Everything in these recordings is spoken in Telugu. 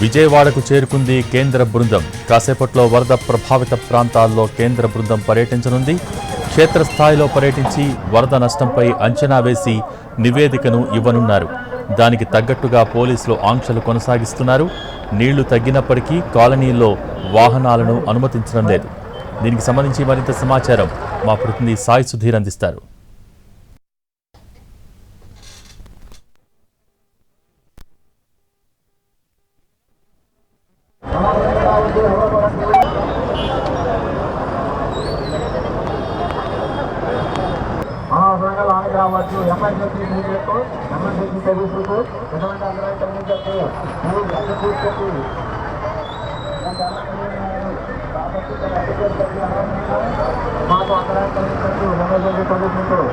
విజయవాడకు చేరుకుంది కేంద్ర బృందం. కాసేపట్లో వరద ప్రభావిత ప్రాంతాల్లో కేంద్ర బృందం పర్యటించనుంది. క్షేత్రస్థాయిలో పర్యటించి వరద నష్టంపై అంచనా వేసి నివేదికను ఇవ్వనున్నారు. దానికి తగ్గట్టుగా పోలీసులు ఆంక్షలు కొనసాగిస్తున్నారు. నీళ్ళు తగ్గినప్పటికీ కాలనీల్లో వాహనాలను అనుమతించడం లేదు. దీనికి సంబంధించి మరింత సమాచారం మా ప్రతినిధి సాయి సుధీర్ అందిస్తారు. అనవసరంగా రావచ్చు ఎమర్జెన్సీ మీడియాకు ఎమర్జెన్సీ సర్వీసులకు ఎటువంటి అందరూ కలిగించచ్చు మీరు ఎంత తీసుకొచ్చి మాకు అందరూ కలిగించచ్చు ఎమర్జెన్సీ సర్వీసులకు.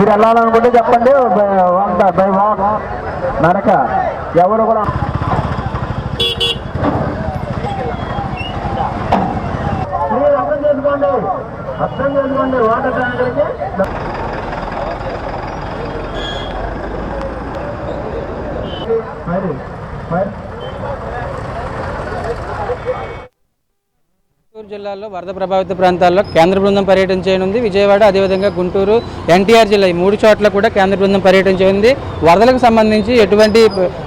మీరు వెళ్ళాలనుకుంటే చెప్పండి వంద బై వాక్ నడక ఎవరు కూడా అర్థం చేసుకోండి. అర్థం చేసుకోండి. వాటర్ ట్యాంకర్కి మరి మరి. జిల్లాలో వరద ప్రభావిత ప్రాంతాల్లో కేంద్ర బృందం పర్యటన చేయనుంది. విజయవాడ అదేవిధంగా గుంటూరు ఎన్టీఆర్ జిల్లా ఈ మూడు చోట్ల కూడా కేంద్ర బృందం పర్యటన చేయనుంది. వరదలకు సంబంధించి ఎటువంటి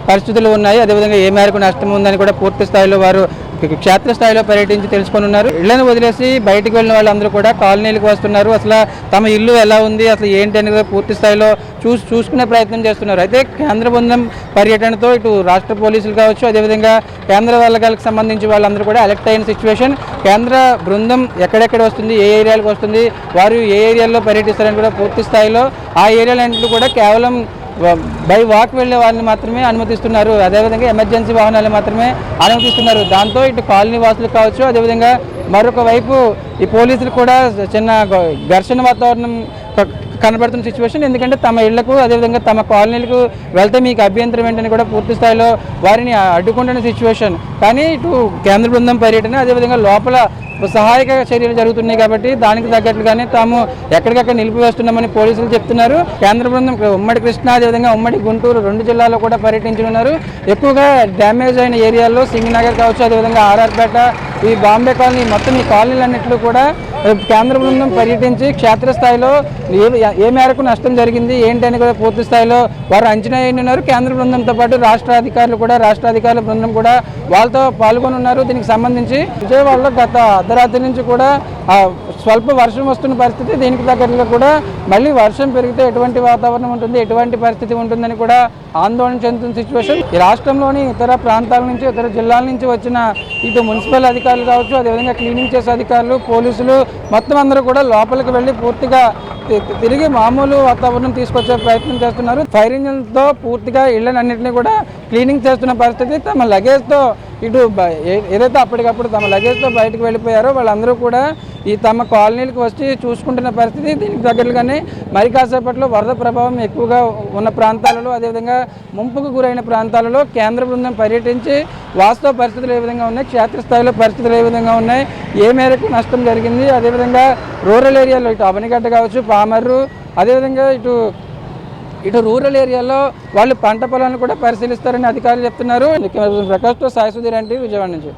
పరిస్థితులు ఉన్నాయి? అదేవిధంగా ఏ మేరకు నష్టం ఉందని కూడా పూర్తి స్థాయిలో వారు క్షేత్రస్థాయిలో పర్యటించి తెలుసుకుని ఉన్నారు. ఇళ్ళను వదిలేసి బయటకు వెళ్ళిన వాళ్ళందరూ కూడా కాలనీలకు వస్తున్నారు. అసలు తమ ఇల్లు ఎలా ఉంది? అసలు ఏంటి అనేది కూడా పూర్తి స్థాయిలో చూసి చూసుకునే ప్రయత్నం చేస్తున్నారు. అయితే కేంద్ర బృందం పర్యటనతో ఇటు రాష్ట్ర పోలీసులు కావచ్చు అదేవిధంగా కేంద్ర వర్గాలకు సంబంధించి వాళ్ళందరూ కూడా అలర్ట్ అయిన సిచ్యువేషన్. కేంద్ర బృందం ఎక్కడెక్కడ వస్తుంది? ఏ ఏరియాలకు వస్తుంది? వారు ఏ ఏరియాల్లో పర్యటిస్తారని కూడా పూర్తి స్థాయిలో ఆ ఏరియాలన్నింటిలో కూడా కేవలం బై వాక్ వెళ్ళే వారిని మాత్రమే అనుమతిస్తున్నారు. అదేవిధంగా ఎమర్జెన్సీ వాహనాలు మాత్రమే అనుమతిస్తున్నారు దాంతో ఇటు కాలనీ వాసులు కావచ్చు అదేవిధంగా మరొక వైపు ఈ పోలీసులు కూడా చిన్న ఘర్షణ వాతావరణం కనబడుతున్న సిచ్యువేషన్ ఎందుకంటే తమ ఇళ్ళకు అదేవిధంగా తమ కాలనీలకు వెళ్తే మీకు అభ్యంతరం ఏంటని కూడా పూర్తి స్థాయిలో వారిని అడ్డుకుంటున్న సిచ్యువేషన్ కానీ ఇటు కేంద్ర బృందం పర్యటన అదేవిధంగా లోపల సహాయక చర్యలు జరుగుతున్నాయి కాబట్టి దానికి తగ్గట్లుగానే తాము ఎక్కడికక్కడ నిలిపివేస్తున్నామని పోలీసులు చెప్తున్నారు. కేంద్ర బృందం ఉమ్మడి కృష్ణా అదేవిధంగా ఉమ్మడి గుంటూరు రెండు జిల్లాల్లో కూడా పర్యటించనున్నారు. ఎక్కువగా డ్యామేజ్ అయిన ఏరియాల్లో సింగనగర్ కావచ్చు అదేవిధంగా ఆర్ఆర్పేట ఈ బాంబే కాలనీ మొత్తం ఈ కాలనీలన్నింటిలో కూడా కేంద్ర బృందం పర్యటించి క్షేత్రస్థాయిలో ఏ ఏ మేరకు నష్టం జరిగింది ఏంటి అని కూడా పూర్తి స్థాయిలో వారు అంచనా ఉన్నారు కేంద్ర బృందంతో పాటు రాష్ట్ర అధికారులు కూడా రాష్ట్ర అధికారుల బృందం కూడా వాళ్ళతో పాల్గొని ఉన్నారు దీనికి సంబంధించి విజయవాడలో గత అర్ధరాత్రి నుంచి కూడా స్వల్ప వర్షం వస్తున్న పరిస్థితి దీనికి దగ్గరలో కూడా మళ్ళీ వర్షం పెరిగితే ఎటువంటి వాతావరణం ఉంటుంది ఎటువంటి పరిస్థితి ఉంటుందని కూడా ఆందోళన చెందుతున్న సిచ్యువేషన్ ఈ రాష్ట్రంలోని ఇతర ప్రాంతాల నుంచి ఇతర జిల్లాల నుంచి వచ్చిన ఇటు మున్సిపల్ అధికారులు కావచ్చు అదేవిధంగా క్లీనింగ్ చేసే అధికారులు పోలీసులు మొత్తం అందరూ కూడా లోపలికి వెళ్ళి పూర్తిగా తిరిగి మామూలు వాతావరణం తీసుకొచ్చే ప్రయత్నం చేస్తున్నారు. ఫైర్ ఇంజిన్తో పూర్తిగా ఇళ్ళనన్నింటినీ కూడా క్లీనింగ్ చేస్తున్న పరిస్థితి తమ లగేజ్తో ఇటు బ- ఏదైతే అప్పటికప్పుడు తమ లగేజ్తో బయటకు వెళ్ళిపోయారో వాళ్ళందరూ కూడా ఈ తమ కాలనీలకు వచ్చి చూసుకుంటున్న పరిస్థితి దీనికి తగ్గట్టుగానే మరి కాసేపట్లో వరద ప్రభావం ఎక్కువగా ఉన్న ప్రాంతాలలో అదేవిధంగా ముంపుకు గురైన ప్రాంతాలలో కేంద్ర బృందం పర్యటించి వాస్తవ పరిస్థితులు ఏ విధంగా ఉన్నాయి క్షేత్రస్థాయిలో పరిస్థితులు ఏ విధంగా ఉన్నాయి ఏ మేరకు నష్టం జరిగింది అదేవిధంగా రూరల్ ఏరియాలో ఇటు అవనిగడ్డ కావచ్చు పామర్రు అదేవిధంగా ఇటు ఇటు రూరల్ ఏరియాలో వాళ్ళు పంట పొలాలను కూడా పరిశీలిస్తారని అధికారులు చెప్తున్నారు. ప్రకాష్తో సాయి సుధీర్ అంటే విజయవాడ నుంచి.